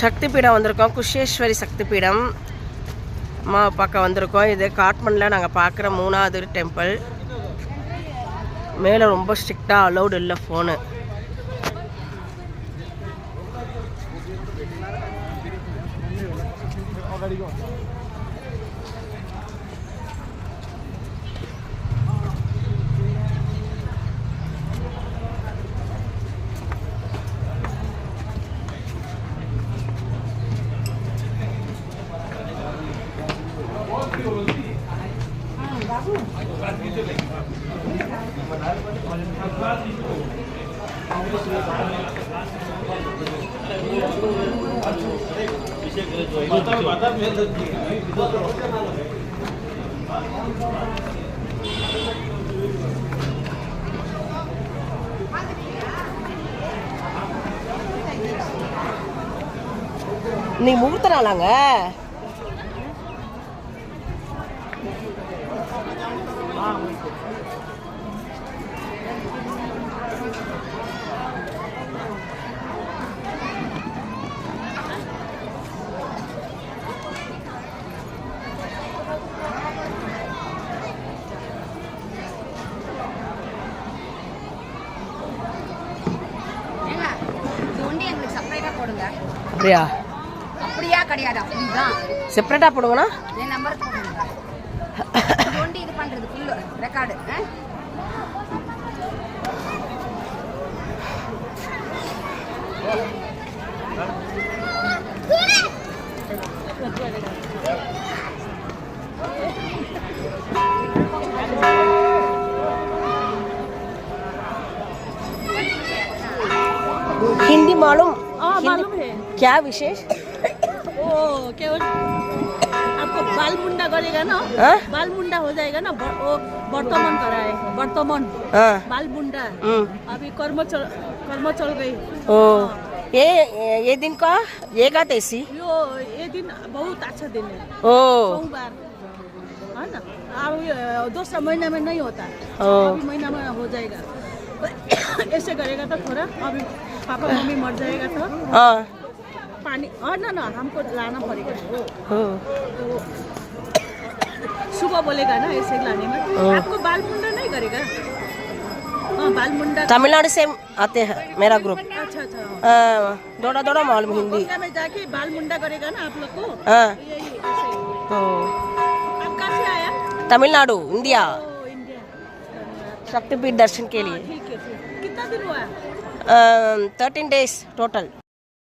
சக்தி பீடம் வந்திருக்கோம். குஷேஸ்வரி சக்தி பீடம் அம்மா பார்க்க வந்திருக்கோம். இது காட்மண்டில் நாங்கள் பார்க்குற மூணாவது டெம்பிள். மேலே ரொம்ப ஸ்ட்ரிக்டாக அலௌடு இல்லை ஃபோனு நாளாங்க ஏங்க அப்படியா? அப்படியா கிடையாது அப்படிதான். செப்பரேட்டாக போடுங்கண்ணா என் நம்பர் போடுங்க. ரெக்கார்டு हिंदी मालूम हाँ हिंदी- मालूम है क्या विशेष वो केवल आपको बाल मुंडा करेगा ना। हाँ? बाल मुंडा हो जाएगा ना। वर्तमान कराए। वर्तमान। हाँ। बाल मुंडा अभी कर्म चल कर्म चल गई। ओ ये ये दिन का? ये का तैसी यो ये दिन बहुत अच्छा दिन है। ओ। सोमवार। है ना। अब दूसरा महीना में नहीं होता अभी महीना में हो जाएगा। ऐसे करेगा तो थोड़ा अभी पापा मम्मी मर जाएगा तो। हाँ। पानी हाँ ना ना हमको लाना पड़ेगा तो सुबह बोलेगा ना ऐसे लाने में। आपको बाल मुंडा नहीं करेगा? हाँ बाल मुंडा तमिलनाडु से आते हैं मेरा ग्रुप अच्छा अच्छा। हाँ, थोड़ा थोड़ा मालूम हिंदी। में जाके बाल मुंडा करेगा ना आप लोग को? हाँ। यही आप कहाँ से आया? तमिलनाडु इंडिया। शक्तिपीठ दर्शन के लिए। ठीक है कितना दिन हुआ? Thirteen days total